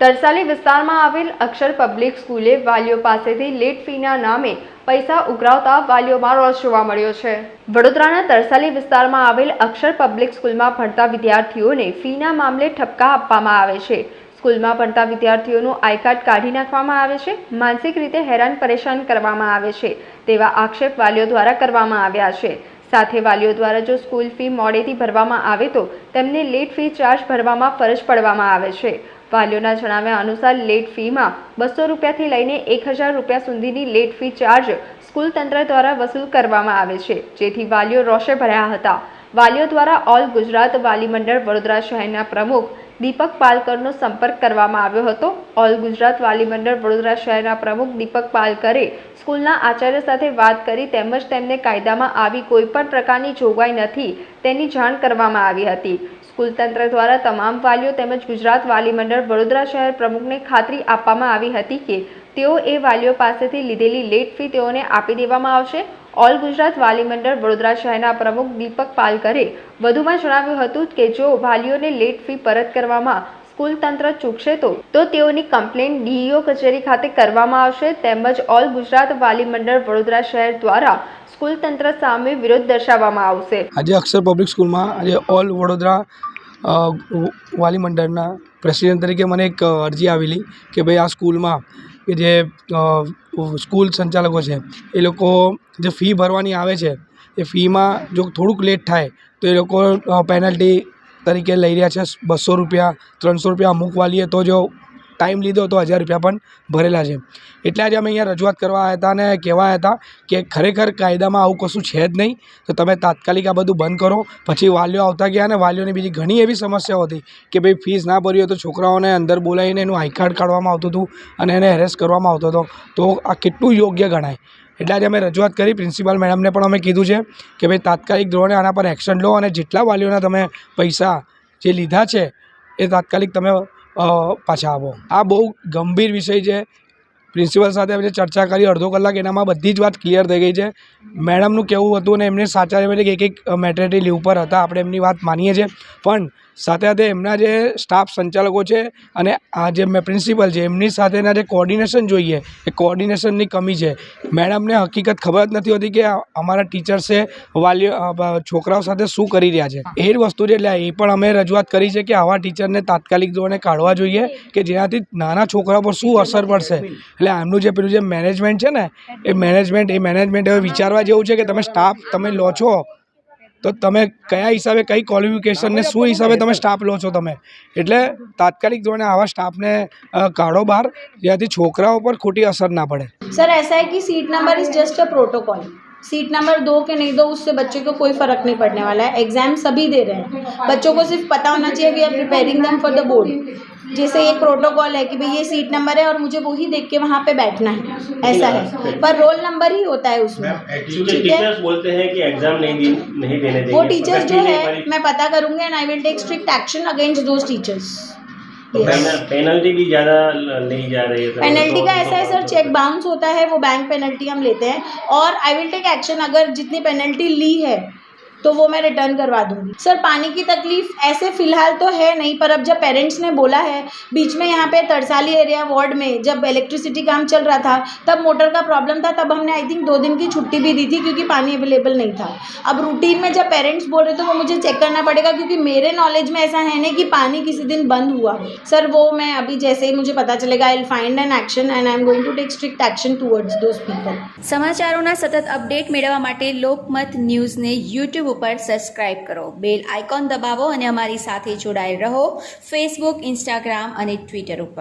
તરસાલી વિસ્તારમાં આવેલ અક્ષર પબ્લિક સ્કૂલે વાલીઓ પાસેથી લેટ ફીના નામે પૈસા ઉઘરાવતા વાલીઓમાં રોષ જોવા મળ્યો છે. વડોદરાના તરસાલી વિસ્તારમાં આવેલ અક્ષર પબ્લિક સ્કૂલમાં ભણતા વિદ્યાર્થીઓને ફીના મામલે ઠપકા આપવામાં આવે છે. સ્કૂલમાં ભણતા વિદ્યાર્થીઓનું આઈ કાર્ડ કાઢી નાખવામાં આવે છે. માનસિક રીતે હેરાન પરેશાન કરવામાં આવે છે તેવા આક્ષેપ વાલીઓ દ્વારા કરવામાં આવ્યા છે. સાથે વાલીઓ દ્વારા જો સ્કૂલ ફી મોડેથી ભરવામાં આવે તો તેમને લેટ ફી ચાર્જ ભરવામાં ફરજ પડવામાં આવે છે. વાલીઓના જણાવ્યા અનુસાર લેટ ફીમાં બસો રૂપિયાથી લઈને એક હજાર રૂપિયા સુધીની લેટ ફી ચાર્જ સ્કૂલ તંત્ર દ્વારા વસૂલ કરવામાં આવે છે. જેથી વાલીઓ રોષે ભર્યા હતા. વાલીઓ દ્વારા ઓલ ગુજરાત વાલી મંડળ વડોદરા શહેરના પ્રમુખ દીપક પાલકરનો સંપર્ક કરવામાં આવ્યો હતો. ઓલ ગુજરાત વાલી મંડળ વડોદરા શહેરના પ્રમુખ દીપક પાલકરે સ્કૂલના આચાર્ય સાથે વાત કરી તેમજ તેમને કાયદામાં આવી કોઈપણ પ્રકારની જોગવાઈ નથી તેની જાણ કરવામાં આવી હતી. સ્કૂલ તંત્ર દ્વારા તમામ વાલીઓ તેમજ ગુજરાત વાલી મંડળ વડોદરા શહેર પ્રમુખને ખાતરી આપવામાં આવી હતી કે તેઓ એ વાલીઓ પાસેથી લીધેલી લેટ ફી તેઓને આપી દેવામાં આવશે. ઓલ ગુજરાત વાલી મંડળ વડોદરા શહેરના પ્રમુખ દીપક પાલકરે વધુમાં જણાવ્યું હતું કે જો વાલીઓને લેટ ફી પરત કરવામાં સ્કૂલ તંત્ર ચૂકશે તો તો તેઓની કમ્પ્લેન ડીઈઓ કચેરી ખાતે કરવામાં આવશે તેમજ ઓલ ગુજરાત વાલી મંડળ વડોદરા શહેર દ્વારા સ્કૂલ તંત્ર સામે વિરોધ દર્શાવવામાં આવશે. આજે અક્ષર પબ્લિક સ્કૂલમાં આજે ઓલ વડોદરા વાલી મંડળના પ્રેસિડેન્ટ તરીકે મને એક અરજી આવેલી કે ભાઈ આ સ્કૂલમાં કે જે સ્કૂલ સંચાલકો છે, એ લોકો જે ફી ભરવાની આવે છે, એ ફીમાં જો થોડુંક લેટ થાય, તો એ લોકો પેનલ્ટી તરીકે લઈ રહ્યા છે, બસો રૂપિયા, ત્રણસો રૂપિયા અમુક વાલીએ તો જો ટાઈમ લીધો તો હજાર રૂપિયા પણ ભરેલા છે. એટલે આજે અમે અહીંયા રજૂઆત કરવા આવ્યા હતા અને કહેવા હતા કે ખરેખર કાયદામાં આવું કશું છે જ નહીં. તો તમે તાત્કાલિક આ બધું બંધ કરો. પછી વાલીઓ આવતા ગયા અને વાલીઓની બીજી ઘણી એવી સમસ્યાઓ હતી કે ભાઈ ફીસ ના ભરી હોય તો છોકરાઓને અંદર બોલાવીને એનું આઈ કાર્ડ કાઢવામાં આવતું હતું અને એને હેરેસ કરવામાં આવતો હતો. તો આ કેટલું યોગ્ય ગણાય? એટલે આજે અમે રજૂઆત કરી. પ્રિન્સિપાલ મેડમને પણ અમે કીધું છે કે ભાઈ તાત્કાલિક ધોરણે આના પર એક્શન લો અને જેટલા વાલીઓના તમે પૈસા જે લીધા છે એ તાત્કાલિક તમે પાછા આપો આ બહુ ગંભીર વિષય છે. પ્રિન્સિપલ સાથે અમે ચર્ચા કરી, અડધો કલાક એનામાં બધી જ વાત ક્લિયર થઈ ગઈ છે. મેડમનું કહેવું હતું અને એમને સાચા એમ એક એક મેટરનિટી લીવ પર હતા. આપણે એમની વાત માનીએ છીએ. પણ સાથે સાથે એમના જે સ્ટાફ સંચાલકો છે અને આ જે મેં પ્રિન્સિપલ છે, એમની સાથેના જે કોર્ડિનેશન જોઈએ, એ કોર્ડિનેશનની કમી છે. મેડમને હકીકત ખબર જ નથી હોતી કે અમારા ટીચર્સે વાલીઓ છોકરાઓ સાથે શું કરી રહ્યા છે. એ જ વસ્તુ છે એટલે એ પણ અમે રજૂઆત કરી છે કે આવા ટીચરને તાત્કાલિક ધોરણે કાઢવા જોઈએ કે જેનાથી નાના છોકરાઓ પર શું અસર પડશે. એટલે આમનું જે પેલું જે મેનેજમેન્ટ છે ને, એ મેનેજમેન્ટ એ મેનેજમેન્ટ હવે વિચારવા જેવું છે કે તમે સ્ટાફ તમે લો છો. તો તમે કયા હિસાબે કઈ ક્વોલિફિકેશન ને શું હિસાબે તમે સ્ટાફ લો છો તમે એટલે તાત્કાલિક ધોરણે આવા સ્ટાફને અ, કાઢો બહાર જેનાથી છોકરાઓ પર ખોટી અસર ના પડે सर ऐसा है कि seat number is just a protocol seat number दो के नहीं दो उससे बच्चे को कोई फ़र्क नहीं पड़ने वाला है एग्जाम सभी दे रहे हैं बच्चों को सिर्फ पता होना चाहिए we are preparing them for the board जैसे एक प्रोटोकॉल है कि भाई ये सीट नंबर है और मुझे वही देख के वहाँ पे बैठना है। ऐसा है। पर रोल नंबर ही होता है उसमें। ठीक है? बोलते हैं कि एग्ज़ाम नहीं दी नहीं देने देंगे। वो टीचर्स जो है मैं पता करूँगी and I will take strict action against those teachers तो पेनल- पेनल्टी भी ज़्यादा नहीं जा रही है पेनल्टी तो- का ऐसा है सर चेक बाउंस होता है वो बैंक पेनल्टी हम लेते हैं। और आई विल टेक एक्शन अगर जितनी पेनल्टी ली है तो वो मैं रिटर्न करवा दूंगी सर पानी की तकलीफ ऐसे फ़िलहाल तो है नहीं पर अब जब पेरेंट्स ने बोला है बीच में यहाँ पे तरसाली एरिया वार्ड में जब इलेक्ट्रिसिटी काम चल रहा था तब मोटर का प्रॉब्लम था तब हमने आई थिंक दो दिन की छुट्टी भी दी थी क्योंकि पानी अवेलेबल नहीं था अब रूटीन में जब पेरेंट्स बोल रहे तो वो मुझे चेक करना पड़ेगा क्योंकि मेरे नॉलेज में ऐसा है नहीं कि पानी किसी दिन बंद हुआ हो सर वो मैं अभी जैसे ही मुझे पता चलेगा I will find an action and I am going to take strict action towards those people સમાચારોના સતત અપડેટ મેળવવા માટે લોકમત ન્યૂઝને ઉપર સબસ્ક્રાઇબ કરો. બેલ આઇકોન દબાવો અને અમારી સાથે જોડાયેલ રહો. ફેસબુક ઇન્સ્ટાગ્રામ અને ટ્વિટર ઉપર.